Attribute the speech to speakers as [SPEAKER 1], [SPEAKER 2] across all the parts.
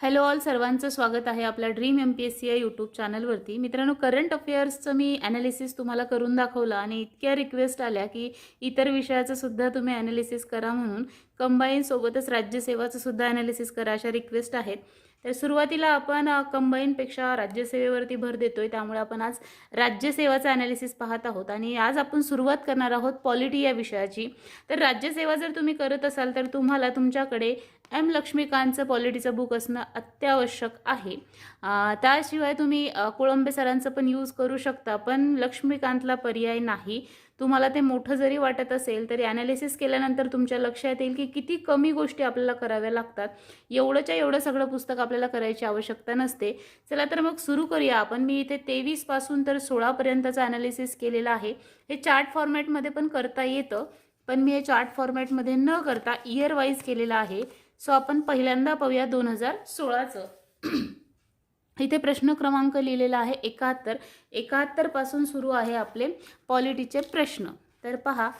[SPEAKER 1] Hello all सर्वांचं स्वागत आहे आपल्या dream M P S C या यूट्यूब चॅनलवरती मित्रांनो करंट अफेअर्सचं मी ॲनालिसिस तुम्हाला करून दाखवलं आणि इतक्या रिक्वेस्ट आल्या की इतर विषयाचं सुद्धा तुम्ही ॲनालिसिस करा म्हणून. कंबाईन सोबतच राज्यसेवाचं सुद्धा ॲनालिसिस करा अशा रिक्वेस्ट आहेत. तर सुरुवातीला आपण कंबाईनपेक्षा राज्यसेवेवरती भर देतोय. त्यामुळे आपण आज राज्यसेवाचं ॲनालिसिस पाहत आहोत. आणि आज आपण सुरुवात करणार आहोत पॉलिटी या विषयाची. तर राज्यसेवा जर तुम्ही करत असाल तर तुम्हाला तुमच्याकडे एम लक्ष्मीकांतचं पॉलिटीचं बुक असणं अत्यावश्यक आहे. त्याशिवाय तुम्ही कोळंबे सरांचं पण यूज करू शकता पण लक्ष्मीकांतला पर्याय नाही. तुम्हाला ते मोठं जरी वाटत असेल तरी ॲनालिसिस केल्यानंतर तुमच्या लक्षात येईल की किती कमी गोष्टी आपल्याला कराव्या लागतात. एवढंच्या एवढं सगळं पुस्तक आपल्याला करायची आवश्यकता नसते. चला तर मग सुरू करूया आपण. मी इथे तेवीसपासून तर सोळापर्यंतचं ॲनालिसिस केलेलं आहे. हे चार्ट फॉर्मॅटमध्ये पण करता येतं पण मी हे चार्ट फॉर्मॅटमध्ये न करता इयर वाईज केलेलं आहे. सो आपण पहिल्यांदा पाहूया दोन हजार सोळाचं. इथे प्रश्न क्रमांक लिहिलेला आहे एकाहत्तर. एकाहत्तरपासून सुरू आहे आपले पॉलिटीचे प्रश्न. तर पहा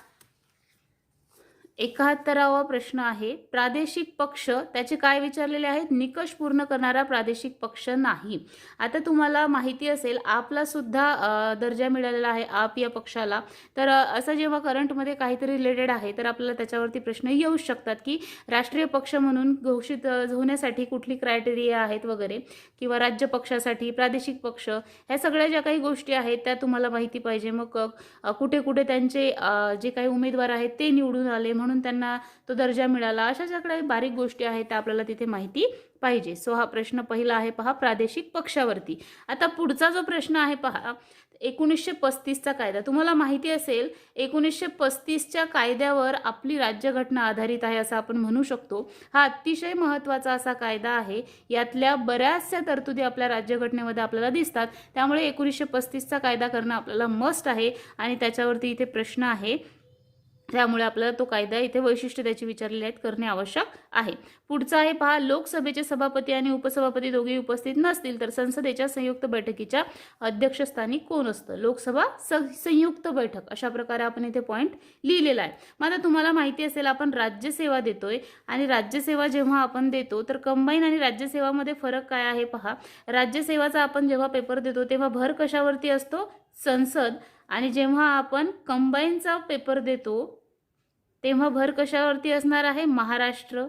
[SPEAKER 1] एकाहत्तरावा प्रश्न आहे. प्रादेशिक पक्ष त्याचे काय विचारलेले आहेत? निकष पूर्ण करणारा प्रादेशिक पक्ष नाही. आता तुम्हाला माहिती असेल आपला सुद्धा दर्जा मिळालेला आहे आप या पक्षाला. तर असं जेव्हा करंटमध्ये काहीतरी रिलेटेड आहे तर आपल्याला त्याच्यावरती प्रश्न येऊ शकतात की राष्ट्रीय पक्ष म्हणून घोषित होण्यासाठी कुठली क्रायटेरिया आहेत वगैरे? किंवा राज्य पक्षासाठी प्रादेशिक पक्ष? ह्या सगळ्या ज्या काही गोष्टी आहेत त्या तुम्हाला माहिती पाहिजे. मग कुठे कुठे त्यांचे जे काही उमेदवार आहेत ते निवडून आले म्हणून त्यांना तो दर्जा मिळाला. अशा ज्या काही बारीक गोष्टी आहेत त्या आपल्याला तिथे माहिती पाहिजे. सो हा प्रश्न पहिला आहे पहा प्रादेशिक पक्षावरती. आता पुढचा जो प्रश्न आहे पहा एकोणीसशे पस्तीसचा कायदा. तुम्हाला माहिती असेल एकोणीसशे पस्तीसच्या कायद्यावर आपली राज्यघटना आधारित आहे असं आपण म्हणू शकतो. हा अतिशय महत्त्वाचा असा कायदा आहे. यातल्या बऱ्याचशा तरतुदी आपल्या राज्यघटनेमध्ये आपल्याला दिसतात. त्यामुळे एकोणीसशे पस्तीसचा कायदा करणं आपल्याला मस्ट आहे आणि त्याच्यावरती इथे प्रश्न आहे. त्यामुळे आपल्याला तो कायदा इथे वैशिष्ट्य त्याची विचारलेले आहेत करणे आवश्यक आहे. पुढचा आहे पहा लोकसभेचे सभापती आणि उपसभापती दोघेही उपस्थित नसतील तर संसदेच्या संयुक्त बैठकीच्या अध्यक्षस्थानी कोण असतं? लोकसभा स संयुक्त बैठक अशा प्रकारे आपण इथे पॉईंट लिहिलेला आहे. मग आता तुम्हाला माहिती असेल आपण राज्यसेवा देतोय आणि राज्यसेवा जेव्हा आपण देतो तर कंबाईन आणि राज्यसेवामध्ये फरक काय आहे पहा. राज्यसेवाचा आपण जेव्हा पेपर देतो तेव्हा भर कशावरती असतो? संसद. आणि जेव्हा आपण कंबाईनचा पेपर देतो तेव्हा भर कशावरती असणार आहे? महाराष्ट्र.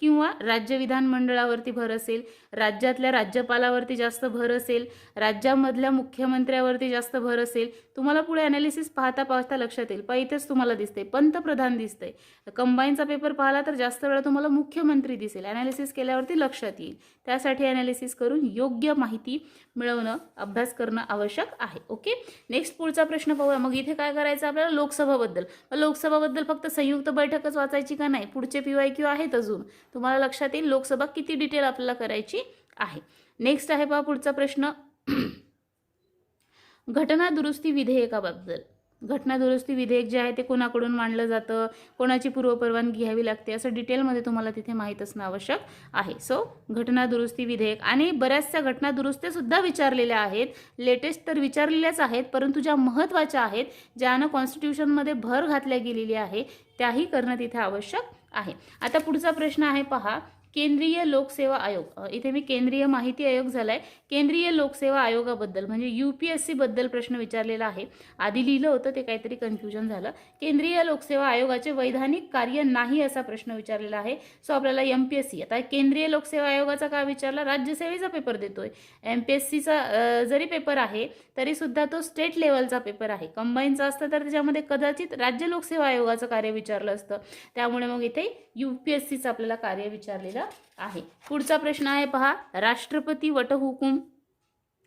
[SPEAKER 1] किंवा राज्य विधानमंडळावरती भर असेल राज्यातल्या राज्यपालावरती जास्त भर असेल राज्यामधल्या मुख्यमंत्र्यावरती जास्त भर असेल तुम्हाला पुढे ॲनालिसिस पाहता पाहता लक्षात येईल. पण इथेच तुम्हाला दिसते पंतप्रधान दिसते कंबाईनचा पेपर पाहिला तर जास्त वेळा तुम्हाला मुख्यमंत्री दिसेल. ॲनालिसिस केल्यावरती लक्षात येईल. त्यासाठी ॲनालिसिस करून योग्य माहिती मिळवणं अभ्यास करणं आवश्यक आहे. ओके? नेक्स्ट पुढचा प्रश्न पाहूया. मग इथे काय करायचं आपल्याला? लोकसभाबद्दल लोकसभाबद्दल फक्त संयुक्त बैठकच वाचायची का नाही? पुढचे पीवाय क्यू आहेत अजून. तुम्हाला लक्षात येईल लोकसभा किती डिटेल आपल्याला करायची आहे. नेक्स्ट आहे पहा पुढचा प्रश्न. घटना दुरुस्ती विधेयकाबद्दल. घटना दुरुस्ती विधेयक जे आहे ते कोणाकडून मांडलं जातं? कोणाची पूर्वपरवानगी घ्यावी लागते? असं डिटेलमध्ये तुम्हाला तिथे माहीत असणं आवश्यक आहे. सो घटना दुरुस्ती विधेयक. आणि बऱ्याचशा घटना दुरुस्त्यासुद्धा विचारलेल्या आहेत. लेटेस्ट तर विचारलेल्याच आहेत परंतु ज्या महत्त्वाच्या आहेत ज्यानं कॉन्स्टिट्यूशनमध्ये भर घातल्या गेलेली आहे त्याही करणं तिथे आवश्यक आहे. आता पुढचा प्रश्न आहे पहा. केंद्रीय लोकसेवा आयोग. इथे मी केंद्रीय माहिती आयोग झालाय. केंद्रीय लोकसेवा आयोगाबद्दल म्हणजे यू पी एस सीबद्दल प्रश्न विचारलेला आहे. आधी लिहिलं होतं ते काहीतरी कन्फ्युजन झालं. केंद्रीय लोकसेवा आयोगाचे वैधानिक कार्य नाही असा प्रश्न विचारलेला आहे. सो आपल्याला एम पी एस सी आता केंद्रीय लोकसेवा आयोगाचा का विचारला? राज्यसेवेचा पेपर देतोय. एम पी एस सीचा जरी पेपर आहे तरी सुद्धा तो स्टेट लेवलचा पेपर आहे. कंबाईनचा असतं तर त्याच्यामध्ये कदाचित राज्य लोकसेवा आयोगाचं कार्य विचारलं असतं. त्यामुळे मग इथे यू पी एस सीचं आपल्याला कार्य विचारलेलं आहे. पुढचा प्रश्न आहे पहा. राष्ट्रपती वटहुकूम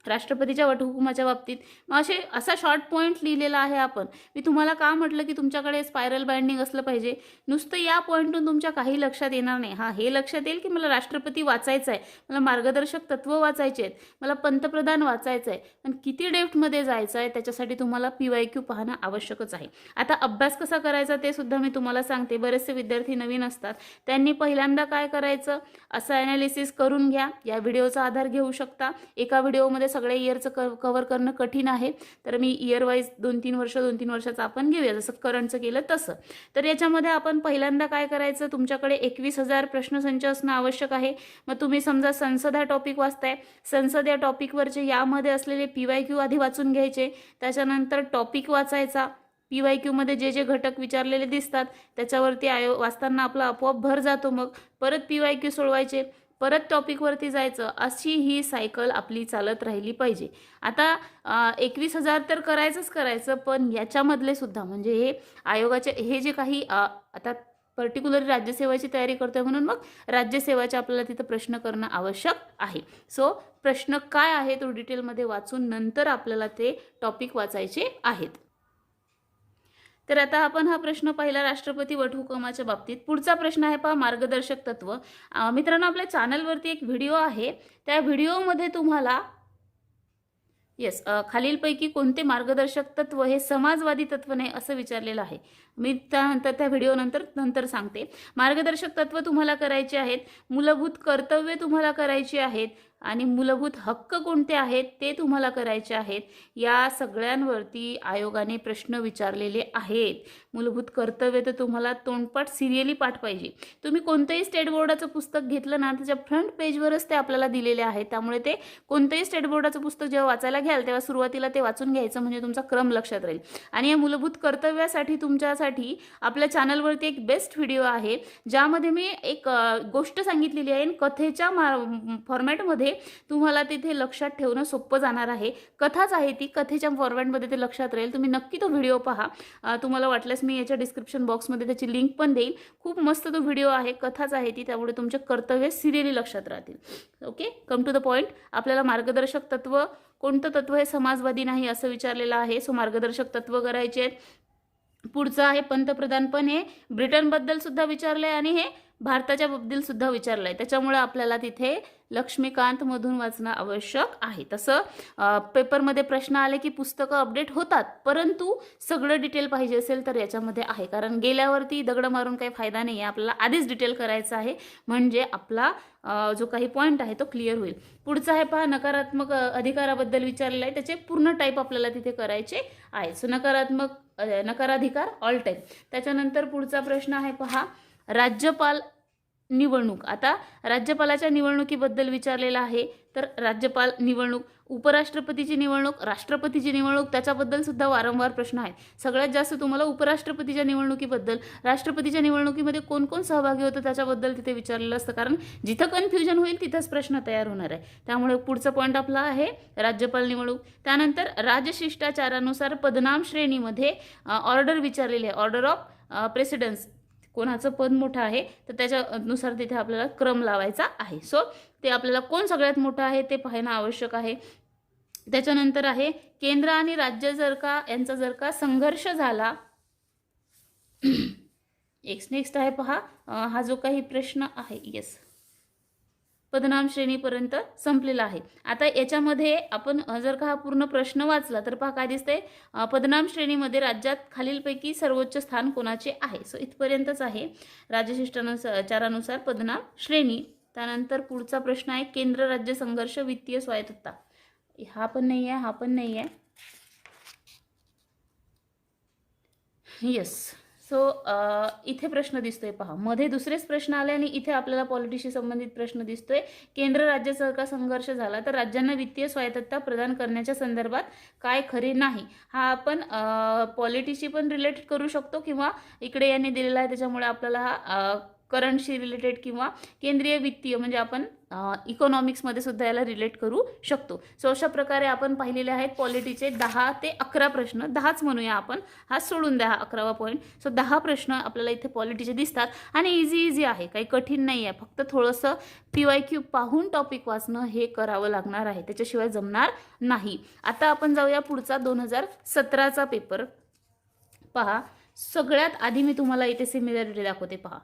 [SPEAKER 1] राष्ट्रपतीच्या वटहुकुमाच्या बाबतीत. मग असे असा शॉर्ट पॉईंट लिहिलेला आहे आपण. मी तुम्हाला का म्हटलं की तुमच्याकडे स्पायरल बाइंडिंग असलं पाहिजे? नुसतं या पॉईंटून तुमच्या काही लक्षात येणार नाही. हां हे लक्षात येईल की मला राष्ट्रपती वाचायचं आहे. मला मार्गदर्शक तत्त्व वाचायचे आहेत. मला पंतप्रधान वाचायचं आहे. पण किती डेप्थमध्ये जायचं आहे त्याच्यासाठी तुम्हाला पी वाय क्यू पाहणं आवश्यकच आहे. आता अभ्यास कसा करायचा ते सुद्धा मी तुम्हाला सांगते. बरेचसे विद्यार्थी नवीन असतात. त्यांनी पहिल्यांदा काय करायचं? असं ॲनालिसिस करून घ्या. या व्हिडिओचा आधार घेऊ शकता. एका व्हिडिओमध्ये सगळ्या इयरचं क कवर करणं कठीण आहे. तर मी इयर वाईज दोन तीन वर्ष दोन तीन वर्षाचं आपण घेऊया. जसं करंटचं केलं तसं. तर याच्यामध्ये आपण पहिल्यांदा काय करायचं? तुमच्याकडे एकवीस हजार प्रश्नसंच असणं आवश्यक आहे. मग तुम्ही समजा संसद हा टॉपिक वाचताय. संसद या टॉपिकवरचे यामध्ये असलेले पी वाय क्यू आधी वाचून घ्यायचे. त्याच्यानंतर टॉपिक वाचायचा. पी वाय क्यूमध्ये जे जे घटक विचारलेले दिसतात त्याच्यावरती आयो वाचताना आपला आपोआप भर जातो मग. परत पी वाय क्यू सोडवायचे. परत टॉपिकवरती जायचं अशी ही सायकल आपली चालत राहिली पाहिजे. आता एकवीस हजार तर करायचंच करायचं पण याच्यामधले सुद्धा म्हणजे हे आयोगाचे हे जे काही आता पर्टिक्युलर राज्यसेवाची तयारी करतोय म्हणून मग राज्यसेवाचे आपल्याला तिथं प्रश्न करणं आवश्यक आहे. सो प्रश्न काय आहे तो डिटेलमध्ये वाचून नंतर आपल्याला ते टॉपिक वाचायचे आहेत. तर आता आपण हा प्रश्न पाहिला राष्ट्रपती वटहुकमाच्या बाबतीत. पुढचा प्रश्न आहे पहा मार्गदर्शक तत्व. मित्रांनो आपल्या चॅनलवरती एक व्हिडिओ आहे. त्या व्हिडिओमध्ये तुम्हाला येस खालीलपैकी कोणते मार्गदर्शक तत्व हे समाजवादी तत्व नाही असं विचारलेलं आहे. मी त्यानंतर त्या व्हिडिओनंतर नंतर सांगते. मार्गदर्शक तत्व तुम्हाला करायचे आहेत मूलभूत कर्तव्य तुम्हाला करायची आहेत आणि मूलभूत हक्क कोणते आहेत ते तुम्हाला करायचे आहेत या सगळ्यांवरती आयोगाने प्रश्न विचारलेले आहेत. मूलभूत कर्तव्य तर तुम्हाला तोंडपाठ सिरियली पाठ पाहिजे तुम्ही कोणतंही स्टेट बोर्डाचं पुस्तक घेतलं ना त्याच्या फ्रंट पेजवरच ते आपल्याला दिलेले आहेत. त्यामुळे ते कोणतंही स्टेट बोर्डाचं पुस्तक जेव्हा वाचायला घ्याल तेव्हा सुरुवातीला ते वाचून घ्यायचं म्हणजे तुमचा क्रम लक्षात राहील. आणि या मूलभूत कर्तव्यासाठी तुमच्यासाठी आपल्या चॅनलवरती एक बेस्ट व्हिडिओ आहे. ज्यामध्ये मी एक गोष्ट सांगितलेली आहे कथेच्या मा फॉर्मॅटमध्ये तुम्हाला तिथे लक्षात ठेवणं सोपं जाणार आहे. कथाच आहे ती कथेच्या फॉर्मॅटमध्ये ते लक्षात राहील. तुम्ही नक्की तो व्हिडिओ पहा. तुम्हाला वाटल्यास मी याच्या डिस्क्रिप्शन बॉक्समध्ये त्याची लिंक पण देईल खूप मस्त तो व्हिडिओ आहे. कथाच आहे ती त्यामुळे तुमचे कर्तव्य सिरियली लक्षात राहतील. Okay? Come to the point आपल्याला मार्गदर्शक तत्व कोणतं तत्व हे समाजवादी नाही असं विचारलेलं आहे. सो मार्गदर्शक तत्व करायचे आहेत. पुढचं आहे पंतप्रधान. पण हे ब्रिटनबद्दल सुद्धा विचारलंय आणि हे भारताच्या बद्दल सुद्धा विचारलंय. त्याच्यामुळे आपल्याला तिथे लक्ष्मीकांत मधून वाचणं आवश्यक आहे. तसं पेपरमध्ये प्रश्न आले की पुस्तकं अपडेट होतात परंतु सगळं डिटेल पाहिजे असेल तर याच्यामध्ये आहे. कारण गेल्यावरती दगड मारून काही फायदा नाही आहे आपल्याला आधीच डिटेल करायचं आहे. म्हणजे आपला जो काही पॉईंट आहे तो क्लिअर होईल. पुढचा आहे पहा नकारात्मक अधिकाराबद्दल विचारलेलं आहे त्याचे पूर्ण टाईप आपल्याला तिथे करायचे आहे सो नकारात्मक नकाराधिकार ऑल टाईप त्याच्यानंतर पुढचा प्रश्न आहे पहा राज्यपाल निवडणूक. आता राज्यपालाच्या निवडणुकीबद्दल विचारलेलं आहे तर राज्यपाल निवडणूक उपराष्ट्रपतीची निवडणूक राष्ट्रपतीची निवडणूक त्याच्याबद्दल सुद्धा वारंवार प्रश्न आहेत. सगळ्यात जास्त तुम्हाला उपराष्ट्रपतीच्या निवडणुकीबद्दल राष्ट्रपतीच्या निवडणुकीमध्ये कोण कोण सहभागी होतं त्याच्याबद्दल तिथे विचारलेलं असतं. कारण जिथं कन्फ्युजन होईल तिथंच प्रश्न तयार होणार आहे. त्यामुळे पुढचा पॉईंट आपला आहे राज्यपाल निवडणूक. त्यानंतर राजशिष्टाचारानुसार पदनाम श्रेणीमध्ये ऑर्डर विचारलेली आहे. ऑर्डर ऑफ प्रेसिडेन्स कोणाचं पद मोठं आहे तर त्याच्यानुसार तिथे आपल्याला क्रम लावायचा आहे. सो ते आपल्याला कोण सगळ्यात मोठं आहे ते पाहणं आवश्यक आहे. त्याच्यानंतर आहे केंद्र आणि राज्य जर का यांचा जर का संघर्ष झाला एक्स नेक्स्ट आहे पहा हा जो काही प्रश्न आहे येस पदनाम श्रेणीपर्यंत संपलेला आहे. आता याच्यामध्ये आपण जर का हा पूर्ण प्रश्न वाचला तर पहा काय दिसतंय? पदनाम श्रेणीमध्ये राज्यात खालीलपैकी सर्वोच्च स्थान कोणाचे आहे? सो इथपर्यंतच आहे. राज्यशिष्टानुसारानुसार पदनाम श्रेणी. त्यानंतर पुढचा प्रश्न आहे केंद्र राज्य संघर्ष वित्तीय स्वायत्तता. हा पण नाही आहे हा पण नाही आहे येस सो इथे प्रश्न दिसतोय पहा. मध्ये दुसरेच प्रश्न आले आणि इथे आपल्याला पॉलिटीशी संबंधित प्रश्न दिसतोय. केंद्र राज्य सरकार संघर्ष झाला? तर राज्यांना वित्तीय स्वायत्तता प्रदान करण्याच्या संदर्भात काय खरे नाही? हा आपण पॉलिटीशी पण रिलेटेड करू शकतो किंवा इकडे यांनी दिलेला आहे. त्याच्यामुळे आपल्याला हा करंटशी रिलेटेड किंवा केंद्रीय वित्तीय म्हणजे आपण इकॉनॉमिक्समध्ये सुद्धा याला रिलेट करू शकतो. सो अशा प्रकारे आपण पाहिलेले आहेत पॉलिटीचे दहा ते अकरा प्रश्न. दहाच म्हणूया आपण. हा सोडून द्या हा अकरावा पॉईंट सो दहा प्रश्न आपल्याला इथे पॉलिटीचे दिसतात. आणि इझी इझी आहे. काही कठीण नाही आहे. फक्त थोडंसं पी वाय क्यू पाहून टॉपिक वाचणं हे करावं लागणार आहे. त्याच्याशिवाय जमणार नाही. आता आपण जाऊया पुढचा दोन हजार सतराचा पेपर पहा. सगळ्यात आधी मी तुम्हाला इथे सिमिलॅरिटी दाखवते. पहा.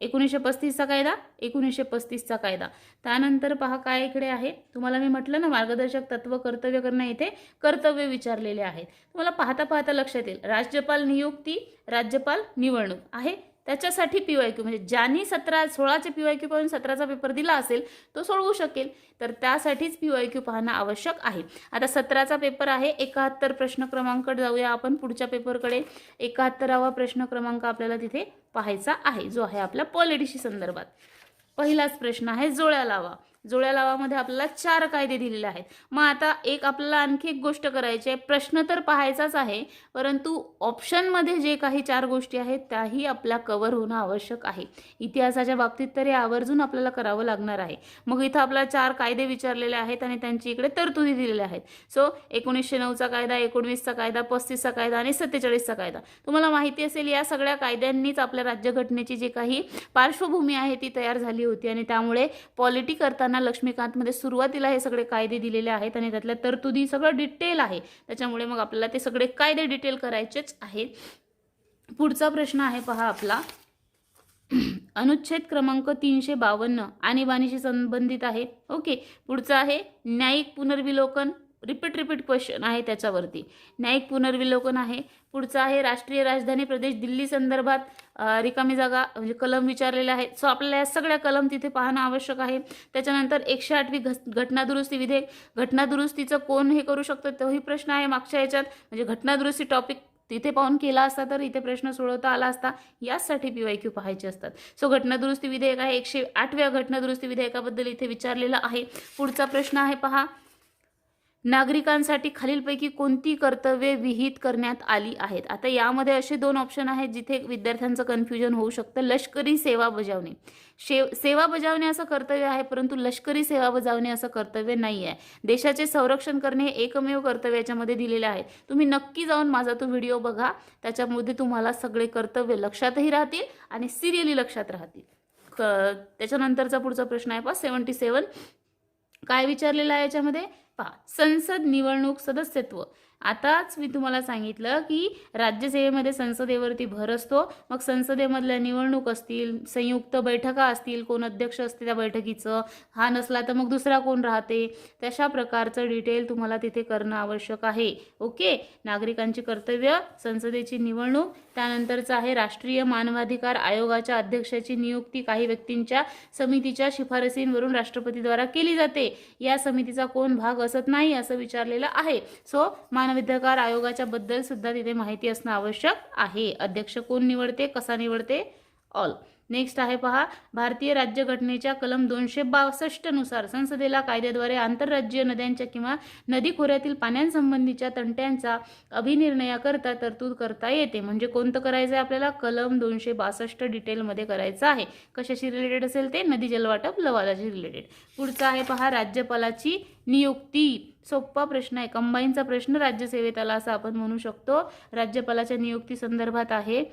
[SPEAKER 1] एकोणीसशे पस्तीसचा कायदा एकोणीसशे पस्तीसचा कायदा. त्यानंतर पहा काय इकडे आहे. तुम्हाला मी म्हटलं ना मार्गदर्शक तत्व कर्तव्य करणं इथे कर्तव्य विचारलेले आहेत. तुम्हाला पाहता पाहता लक्षात येईल. राज्यपाल नियुक्ती राज्यपाल निवडणूक आहे. त्याच्यासाठी पी वाय क्यू म्हणजे ज्यांनी सतरा सोळाचे पी वाय क्यू पाहून सतराचा पेपर दिला असेल तो सोडवू शकेल. तर त्यासाठीच पी वाय क्यू पाहणं आवश्यक आहे. आता सतराचा पेपर आहे. एकाहत्तर प्रश्न क्रमांक जाऊया आपण पुढच्या पेपरकडे एकाहत्तरावा प्रश्न क्रमांक आपल्याला तिथे पाहायचा आहे जो आहे आपल्या पॉलिटिशी संदर्भात. पहिलाच प्रश्न आहे जोळ्या लावा. जुळ्या लावामध्ये आपल्याला चार कायदे दिलेले आहेत. मग आता एक आपल्याला आणखी एक गोष्ट करायची आहे. प्रश्न तर पाहायचाच आहे परंतु ऑप्शनमध्ये जे काही चार गोष्टी आहेत त्याही आपल्या कवर होणं आवश्यक आहे. इतिहासाच्या बाबतीत तरी आवर्जून आपल्याला करावं लागणार आहे. मग इथं आपल्याला चार कायदे विचारलेले आहेत आणि त्यांची इकडे तरतुदी दिलेल्या आहेत. सो एकोणीसशे नऊचा कायदा एकोणवीसचा कायदा पस्तीसचा कायदा आणि सत्तेचाळीसचा कायदा. तुम्हाला माहिती असेल या सगळ्या कायद्यांनीच आपल्या राज्यघटनेची जी काही पार्श्वभूमी आहे ती तयार झाली होती आणि त्यामुळे पॉलिटी करताना लक्ष्मीकांतमध्ये सुरुवातीला हे सगळे कायदे दिलेले आहेत आणि त्यातल्या तरतुदी सगळं डिटेल आहे. त्याच्यामुळे मग आपल्याला ते सगळे कायदे डिटेल करायचेच आहेत. पुढचा प्रश्न आहे पहा आपला. अनुच्छेद क्रमांक तीनशे बावन्न आणीबाणीशी संबंधित आहे. ओके. पुढचं आहे न्यायिक पुनर्विलोकन. रिपीट रिपीट क्वेश्चन आहे त्याच्यावरती. न्यायिक पुनर्विलोकन आहे. पुढचं आहे राष्ट्रीय राजधानी प्रदेश दिल्ली संदर्भात रिकामी जागा म्हणजे कलम विचारलेले आहेत. सो आपल्याला या सगळ्या कलम तिथे पाहणं आवश्यक आहे. त्याच्यानंतर एकशे आठवी घ घटनादुरुस्ती विधेयक. घटनादुरुस्तीचं कोण हे करू शकतं? तोही प्रश्न आहे मागच्या याच्यात. म्हणजे घटनादुरुस्ती टॉपिक तिथे पाहून केला असता तर इथे प्रश्न सोडवता आला असता. याचसाठी पी वाय क्यू पाहायचे असतात. सो घटनादुरुस्ती विधेयक आहे. एकशे आठव्या घटनादुरुस्ती विधेयकाबद्दल इथे विचारलेला आहे. पुढचा प्रश्न आहे पहा. नागरिकांसाठी खालीलपैकी कोणती कर्तव्ये विहित करण्यात आली आहेत? आता यामध्ये असे दोन ऑप्शन आहेत जिथे विद्यार्थ्यांचं कन्फ्युजन होऊ शकतं. लष्करी सेवा बजावणे. शेव सेवा बजावणे असं कर्तव्य आहे परंतु लष्करी सेवा बजावणे असं कर्तव्य नाही आहे देशाचे संरक्षण करणे हे एकमेव कर्तव्य याच्यामध्ये दिलेलं आहे. तुम्ही नक्की जाऊन माझा तो व्हिडिओ बघा. त्याच्यामध्ये तुम्हाला सगळे कर्तव्य लक्षातही राहतील आणि सिरियली लक्षात राहतील. त्याच्यानंतरचा पुढचा प्रश्न आहे पा सेवन्टी सेवन काय विचारलेलं आहे याच्यामध्ये? पहा संसद निवडणूक सदस्यत्व. आताच मी तुम्हाला सांगितलं की राज्यसेवेमध्ये संसदेवरती भर असतो. मग संसदेमधल्या निवडणूक असतील संयुक्त बैठका असतील कोण अध्यक्ष असते त्या बैठकीचं हा नसला तर मग दुसरा कोण राहते? तशा प्रकारचं डिटेल तुम्हाला तिथे करणं आवश्यक आहे. ओके? नागरिकांची कर्तव्य संसदेची निवडणूक त्यानंतरचं आहे राष्ट्रीय मानवाधिकार आयोगाच्या अध्यक्षाची नियुक्ती काही व्यक्तींच्या समितीच्या शिफारसींवरून राष्ट्रपतीद्वारा केली जाते. या समितीचा कोण भाग असत नाही असं विचारलेलं आहे. सो मानवाधिकार आयोगाच्या बद्दल सुद्धा तिथे माहिती असणं आवश्यक आहे. अध्यक्ष कोण निवडते कसा निवडते? ऑल. नेक्स्ट आहे पहा. भारतीय राज्यघटनेच्या कलम दोनशे बासष्टनुसार संसदेला कायद्याद्वारे आंतरराज्यीय नद्यांच्या किंवा नदी खोऱ्यातील पाण्यांसंबंधीच्या तंट्यांचा अभिनिर्णयाकरता तरतूद करता येते. म्हणजे कोणतं करायचं आहे आपल्याला? कलम दोनशे बासष्ट डिटेलमध्ये करायचं आहे. कशाशी रिलेटेड असेल ते? नदी जलवाटप लवादाशी रिलेटेड पुढचं आहे पहा. राज्यपालाची नियुक्ती. सोप्पा प्रश्न आहे. कंबाईनचा प्रश्न राज्यसेवेत आला असं आपण म्हणू शकतो. राज्यपालाच्या नियुक्ती संदर्भात आहे.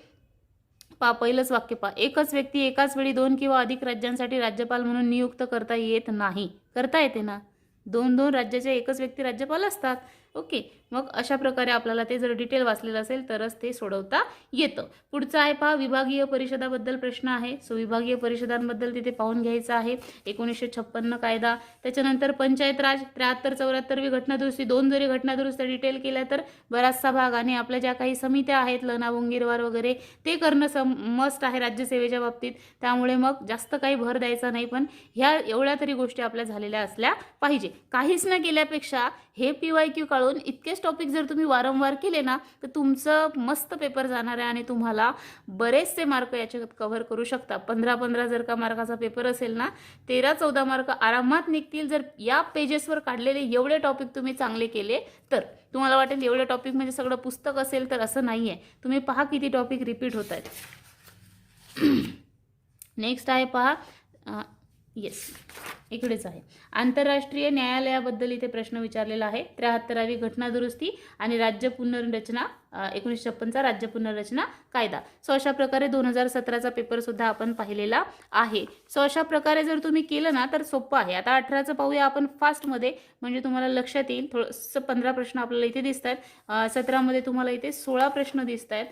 [SPEAKER 1] पा पहिलंच वाक्य पा. एकच व्यक्ती एकाच वेळी दोन किंवा अधिक राज्यांसाठी राज्यपाल म्हणून नियुक्त करता येत नाही. करता येते ना? दोन दोन राज्याच्या एकच व्यक्ती राज्यपाल असतात. ओके. मग अशा प्रकारे आपल्याला ते जर डिटेल वाचलेलं असेल तरच ते सोडवता येतं. पुढचं आहे पहा विभागीय परिषदाबद्दल प्रश्न आहे. सो विभागीय परिषदांबद्दल तिथे पाहून घ्यायचं आहे. एकोणीसशे छप्पन्न कायदा. त्याच्यानंतर पंचायत राज त्र्याहत्तर चौऱ्याहत्तरवी घटनादुरुस्ती दोन जरी घटनादुरुस्त्या डिटेल केल्या तर बराचसा भाग आणि आपल्या ज्या काही समित्या आहेत लना बोंगीरवार वगैरे ते करणं सम मस्ट आहे राज्यसेवेच्या बाबतीत. त्यामुळे मग जास्त काही भर द्यायचा नाही पण ह्या एवढ्या तरी गोष्टी आपल्या झालेल्या असल्या पाहिजे. काहीच न केल्यापेक्षा हे पी वाय क्यू काढून इतकेच टॉपिक जर तुम्ही वारंवार केले ना तर तुमचं मस्त पेपर जाणार आहे आणि तुम्हाला बरेचसे मार्क याच्यात कव्हर करू शकता. पंधरा पंधरा जर का मार्काचा पेपर असेल ना तेरा चौदा मार्क आरामात निघतील. जर या पेजेसवर काढलेले एवढे टॉपिक तुम्ही चांगले केले तर तुम्हाला वाटेल एवढे टॉपिक म्हणजे सगळं पुस्तक असेल तर असं नाही आहे तुम्ही पहा किती टॉपिक रिपीट होत आहेत नेक्स्ट आहे पहा येस इकडेच आहे. आंतरराष्ट्रीय न्यायालयाबद्दल इथे प्रश्न विचारलेला आहे. त्र्याहत्तरावी घटनादुरुस्ती आणि राज्य पुनर्रचना एकोणीसशे छप्पनचा राज्य पुनर्रचना कायदा. सो अशा प्रकारे दोन हजार सतराचा पेपरसुद्धा आपण पाहिलेला आहे. सो अशा प्रकारे जर तुम्ही केलं ना तर सोपं आहे. आता अठराचं पाहूया आपण फास्टमध्ये म्हणजे तुम्हाला लक्षात येईल थोडंसं पंधरा प्रश्न आपल्याला इथे दिसत आहेत सतरामध्ये तुम्हाला इथे सोळा प्रश्न दिसत आहेत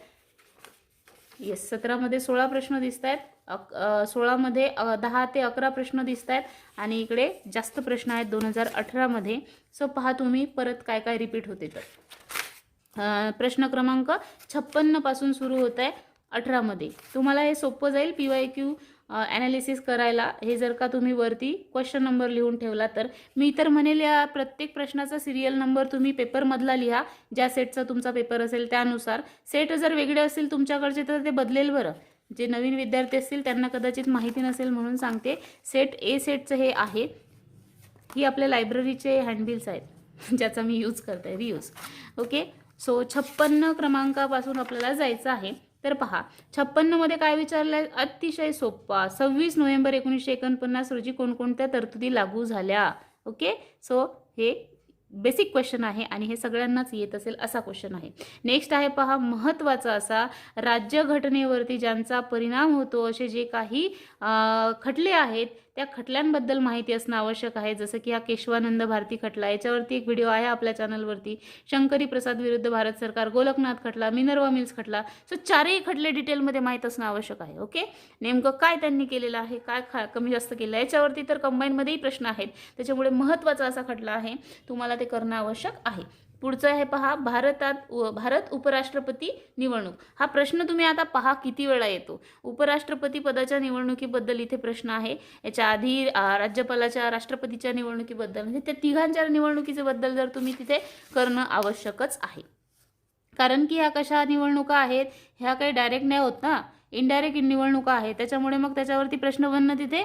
[SPEAKER 1] येस सतरामध्ये सोळा प्रश्न दिसत आहेत अक सोळामध्ये दहा ते अकरा प्रश्न दिसत आहेत आणि इकडे जास्त प्रश्न आहेत दोन हजार अठरामध्ये. सो पहा तुम्ही परत काय काय रिपीट होते तर. प्रश्न क्रमांक छप्पन्नपासून सुरू होत आहे अठरामध्ये. तुम्हाला हे सोपं जाईल पी वाय क्यू ॲनालिसिस करायला. हे जर का तुम्ही वरती क्वेश्चन नंबर लिहून ठेवला तर. मी तर म्हणेल या प्रत्येक प्रश्नाचा सिरियल नंबर तुम्ही पेपरमधला लिहा. ज्या सेटचा तुमचा पेपर असेल त्यानुसार. सेट जर वेगळे असेल तुमच्याकडचे तर ते बदलेल बरं. जे नवीन विद्यार्थी असतील त्यांना कदाचित माहिती नसेल म्हणून सांगते. सेट ए सेटचं हे आहे. ही आपल्या लायब्ररीचे हँडबिल्स आहेत. ज्याचा मी यूज करते रियूज ओके सो छप्पन्न क्रमांकापासून आपल्याला जायचं आहे. तर पहा छप्पन्नमध्ये काय विचारलं आहे अतिशय सोप्पा सव्वीस नोव्हेंबर एकोणीसशे एकोणपन्नास रोजी कोणकोणत्या तरतुदी लागू झाल्या? ओके सो हे बेसिक क्वेश्चन आहे आणि हे सगळ्यांनाच येत असेल असा क्वेश्चन आहे. नेक्स्ट आहे पहा महत्त्वाचा असा राज्यघटनेवरती ज्यांचा परिणाम होतो असे जे काही खटले आहेत त्या खटल्यांबद्दल माहिती असणं आवश्यक आहे. जसं की हा केशवानंद भारती खटला याच्यावरती एक व्हिडिओ आहे आपल्या चॅनलवरती शंकरी प्रसाद विरुद्ध भारत सरकार गोलकनाथ खटला मिनर्वा मिल्स खटला. सो चारही खटले डिटेलमध्ये माहीत असणं आवश्यक आहे ओके नेमकं काय त्यांनी केलेलं आहे काय खा कमी जास्त केलं आहे याच्यावरती तर कंबाईनमध्येही प्रश्न आहेत. त्याच्यामुळे महत्त्वाचा असा खटला आहे. तुम्हाला ते करणं आवश्यक आहे. पुढचं आहे पहा भारतात भारत उपराष्ट्रपती निवडणूक. हा प्रश्न तुम्ही आता पहा किती वेळा येतो. उपराष्ट्रपती पदाच्या निवडणुकीबद्दल इथे प्रश्न आहे. याच्या आधी राज्यपालाच्या राष्ट्रपतीच्या निवडणुकीबद्दल म्हणजे त्या तिघांच्या निवडणुकीचे बद्दल जर तुम्ही तिथे करणं आवश्यकच आहे. कारण की ह्या कशा निवडणुका आहेत ह्या काही डायरेक्ट नाही होत ना. इनडायरेक्ट निवडणुका आहे त्याच्यामुळे मग त्याच्यावरती प्रश्न बनणं तिथे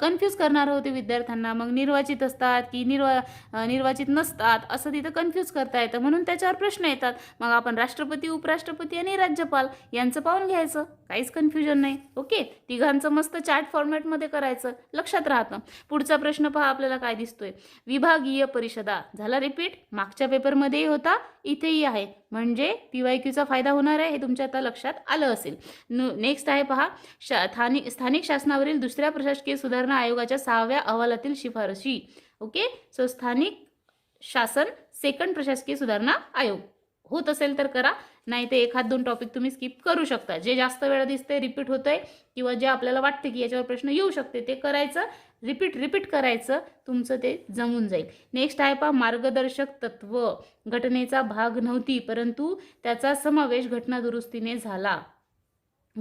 [SPEAKER 1] कन्फ्यूज करणार होते विद्यार्थ्यांना. मग निर्वाचित असतात की निर्वा निर्वाचित नसतात असं तिथं कन्फ्यूज करता येतं. म्हणून त्याच्यावर प्रश्न येतात. मग आपण राष्ट्रपती उपराष्ट्रपती आणि राज्यपाल यांचं पाहून घ्यायचं. काहीच कन्फ्युजन नाही. ओके? तिघांचं मस्त चार्ट फॉर्मॅटमध्ये करायचं. लक्षात राहतं. पुढचा प्रश्न पहा आपल्याला काय दिसतोय. विभागीय परिषदा. झाला रिपीट मागच्या पेपरमध्येही होता. इथेही आहे. म्हणजे पी वाय क्यूचा फायदा होणार आहे हे तुमच्या आता लक्षात आलं असेल. नेक्स्ट आहे पहा. शा स्थानिक स्थानिक शासनावरील दुसऱ्या प्रशासकीय सुधारणा आयोगाच्या सहाव्या अहवालातील शिफारशी. ओके सो स्थानिक शासन सेकंड प्रशासकीय सुधारणा आयोग. होत असेल तर करा. नाही ते एखाद दोन टॉपिक तुम्ही स्किप करू शकता. जे जास्त वेळा दिसते रिपीट होतंय किंवा जे आपल्याला वाटते की याच्यावर प्रश्न येऊ शकते ते करायचं. रिपीट रिपीट करायचं तुमचं ते जमून जाईल. नेक्स्ट आहे पहा मार्गदर्शक तत्व. घटनेचा भाग नव्हती परंतु त्याचा समावेश घटना दुरुस्तीने झाला.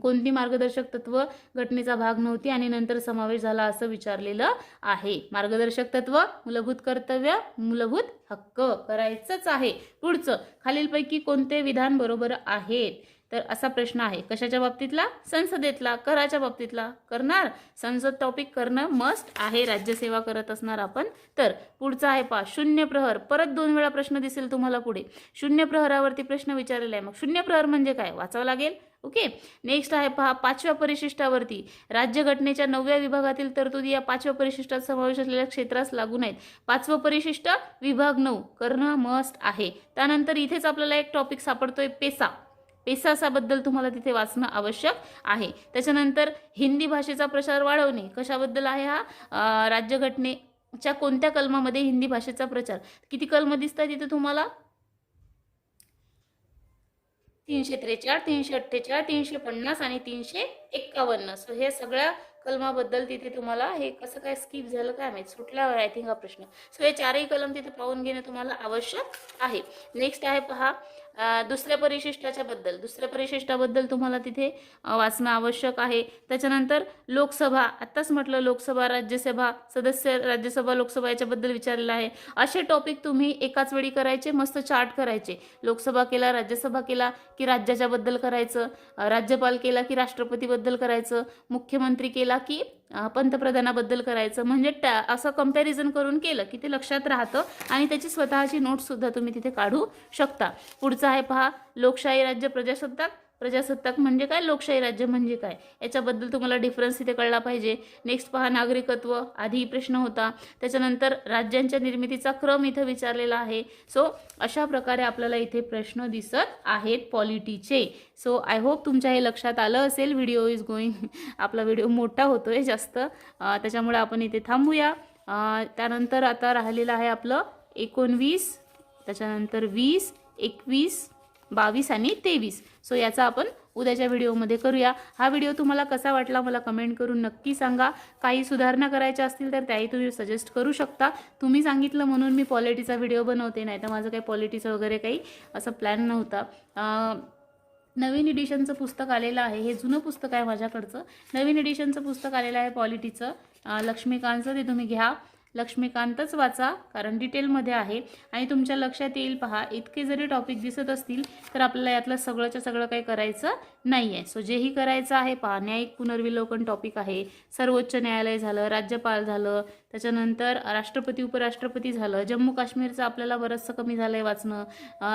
[SPEAKER 1] कोणती मार्गदर्शक तत्व? घटनेचा भाग नव्हती आणि नंतर समावेश झाला असं विचारलेलं आहे. मार्गदर्शक तत्व मूलभूत कर्तव्य मूलभूत हक्क. करायचंच आहे. पुढचं खालीलपैकी कोणते विधान बरोबर आहेत? तर असा प्रश्न आहे. कशाच्या बाबतीतला? संसदेतला. कराच्या बाबतीतला. करणार? संसद टॉपिक करणं मस्ट आहे. राज्यसेवा करत असणार आपण. तर पुढचा आहे पा शून्य प्रहर. परत दोन वेळा प्रश्न दिसेल तुम्हाला पुढे. शून्य प्रहरावरती प्रश्न विचारलेला आहे. मग शून्य प्रहर म्हणजे काय? वाचावं लागेल? ओके? नेक्स्ट आहे पहा पाचव्या परिशिष्टावरती. राज्यघटनेच्या नवव्या विभागातील तरतुदी या पाचव्या परिशिष्टात समावेश असलेल्या क्षेत्रास लागू नाहीत पाचवं परिशिष्ट विभाग नऊ. करणं मस्ट आहे. त्यानंतर इथेच आपल्याला एक टॉपिक सापडतोय पेसा. पेसासाबद्दल तुम्हाला तिथे वाचणं आवश्यक आहे. त्याच्यानंतर हिंदी भाषेचा प्रचार वाढवणे कशाबद्दल आहे हा? राज्यघटनेच्या कोणत्या कलमामध्ये हिंदी भाषेचा प्रचार? किती कलम दिसतात तिथे तुम्हाला? तीनशे त्रेचाळीस तीनशे अठ्ठेचाळीस तीनशे पन्नास आणि तीनशे एक्कावन्न. सो हे सगळ्या कलमाबद्दल तिथे तुम्हाला हे कसं काय स्किप झालं काय माहीत? सुटल्यावर आय थिंक हा प्रश्न. सो हे चारही कलम तिथे पाहून घेणं तुम्हाला आवश्यक आहे. नेक्स्ट आहे पहा दुसऱ्या परिशिष्टाच्या बद्दल. दुसऱ्या परिशिष्टाबद्दल तुम्हाला तिथे वाचणं आवश्यक आहे. त्याच्यानंतर लोकसभा. आत्ताच म्हटलं लोकसभा राज्यसभा सदस्य राज्यसभा लोकसभा याच्याबद्दल विचारलेलं आहे. असे टॉपिक तुम्ही एकाच वेळी करायचे मस्त चार्ट करायचे. लोकसभा केला राज्यसभा केला की राज्याच्याबद्दल करायचं? राज्यपाल केला की राष्ट्रपतीबद्दल करायचं? मुख्यमंत्री केला की पंतप्रधानाबद्दल करायचं. म्हणजे त्या असं कंपॅरिझन करून केलं की ते लक्षात राहतं आणि त्याची स्वतःची नोट्ससुद्धा तुम्ही तिथे काढू शकता. पुढचं आहे पहा लोकशाही राज्य प्रजासत्ताक. प्रजासत्ताक म्हणजे काय? लोकशाही राज्य म्हणजे काय? याच्याबद्दल तुम्हाला डिफरन्स तिथे कळला पाहिजे. नेक्स्ट पहा नागरिकत्व. आधी प्रश्न होता. त्याच्यानंतर राज्यांच्या निर्मितीचा क्रम इथं विचारलेला आहे. सो अशा प्रकारे आपल्याला इथे प्रश्न दिसत आहेत पॉलिटीचे. सो आय होप तुमच्या हे लक्षात आलं असेल. व्हिडिओ इज गोईंग आपला व्हिडिओ मोठा होतोय जास्त. त्याच्यामुळे आपण इथे थांबूया. त्यानंतर आता राहिलेलं आहे आपलं एकोणवीस त्याच्यानंतर वीस एकवीस बावीस आणि तेवीस. सो याचा आपण उद्याच्या व्हिडिओमध्ये करूया. हा व्हिडिओ तुम्हाला कसा वाटला मला कमेंट करून नक्की सांगा. काही सुधारणा करायच्या असतील तर त्याही तुम्ही सजेस्ट करू शकता. तुम्ही सांगितलं म्हणून मी पॉलिटीचा व्हिडिओ बनवते नाही तर माझं काही पॉलिटीचं वगैरे काही असं प्लॅन नव्हता. नवीन एडिशनचं पुस्तक आलेलं आहे. हे जुनं पुस्तक आहे माझ्याकडचं. नवीन एडिशनचं पुस्तक आलेलं आहे पॉलिटीचं लक्ष्मीकांतचं ते तुम्ही घ्या. लक्ष्मीकांतच वाचा कारण डिटेलमध्ये आहे. आणि तुमच्या लक्षात येईल पहा इतके जरी टॉपिक दिसत असतील तर आपल्याला यातलं सगळंच्या सगळं काही करायचं नाही आहे सो जेही करायचं आहे पहा न्यायिक पुनर्विलोकन टॉपिक आहे. सर्वोच्च न्यायालय झालं राज्यपाल झालं त्याच्यानंतर राष्ट्रपती उपराष्ट्रपती झालं. जम्मू काश्मीरचं आपल्याला बरंचसं कमी झालं आहे वाचणं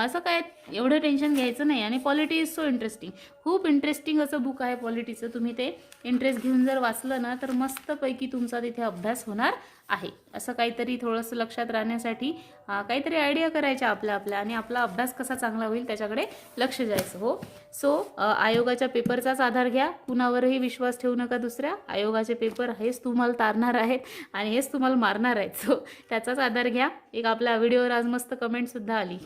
[SPEAKER 1] असं काय एवढं टेन्शन घ्यायचं नाही. आणि पॉलिटी इज सो इंटरेस्टिंग खूप इंटरेस्टिंग असं बुक आहे पॉलिटीचं तुम्ही ते इंटरेस्ट घेऊन जर वाचलं ना तर मस्तपैकी तुमचा तिथे अभ्यास होणार आहे. असं काहीतरी थोडंसं लक्षात राहण्यासाठी काहीतरी आयडिया करायच्या आपल्या आपल्या आणि आपला अभ्यास कसा चांगला होईल त्याच्याकडे लक्ष द्यायचं हो. सो आयोगाच्या पेपरचाच आधार घ्या. कुणावरही विश्वास ठेवू नका दुसऱ्या. आयोगाचे पेपर हेच तुम्हाला तारणार आहेत आणि हेच तुम्हाला मारणार आहेत सो त्याचाच आधार घ्या. एक आपल्या व्हिडिओवर आज मस्त कमेंटसुद्धा आली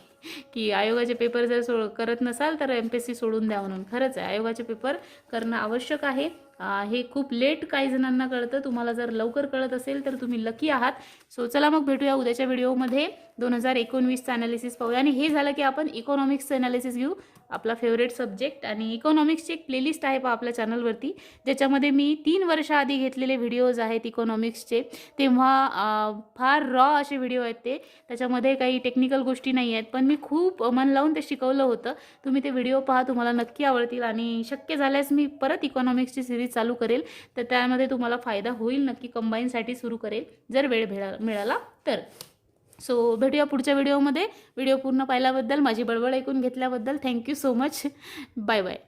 [SPEAKER 1] की आयोगाचे पेपर जर सो करत नसाल तर एम पी एस सी सोडून द्या म्हणून. खरंच आहे आयोगाचे पेपर करणं आवश्यक आहे. हे खूप लेट काही जणांना कळतं. तुम्हाला जर लवकर कळत असेल तर तुम्ही लकी आहात. सो चला मग भेटूया उद्याच्या व्हिडिओमध्ये दोन हजार एकोणवीसचं ॲनालिसिस पाहूया. आणि हे झालं की आपण इकॉनॉमिक्सचं ॲनालिसिस घेऊ. आपला फेवरेट सब्जेक्ट आणि इकॉनॉमिक्सची एक प्लेलिस्ट आहे पहा आपल्या चॅनलवरती ज्याच्यामध्ये मी तीन वर्षाआधी घेतलेले व्हिडिओज आहेत इकॉनॉमिक्सचे तेव्हा फार रॉ असे व्हिडिओ आहेत ते. त्याच्यामध्ये काही टेक्निकल गोष्टी नाही आहेत. पण मी खूप मन लावून ते शिकवलं होतं. तुम्ही ते व्हिडिओ पहा तुम्हाला नक्की आवडतील. आणि शक्य झाल्यास मी परत इकॉनॉमिक्सची सिरीज चालू करेल. तर त्यामध्ये तुम्हाला फायदा होईल नक्की कंबाईनसाठी सुरू करेल. जर वेळ भेळा मिळाला तर. सो भेटूया पुढच्या व्हिडिओमध्ये व्हिडिओ पूर्ण पाहिल्याबद्दल माझी बळबळ ऐकून घेतल्याबद्दल. Thank you so much bye bye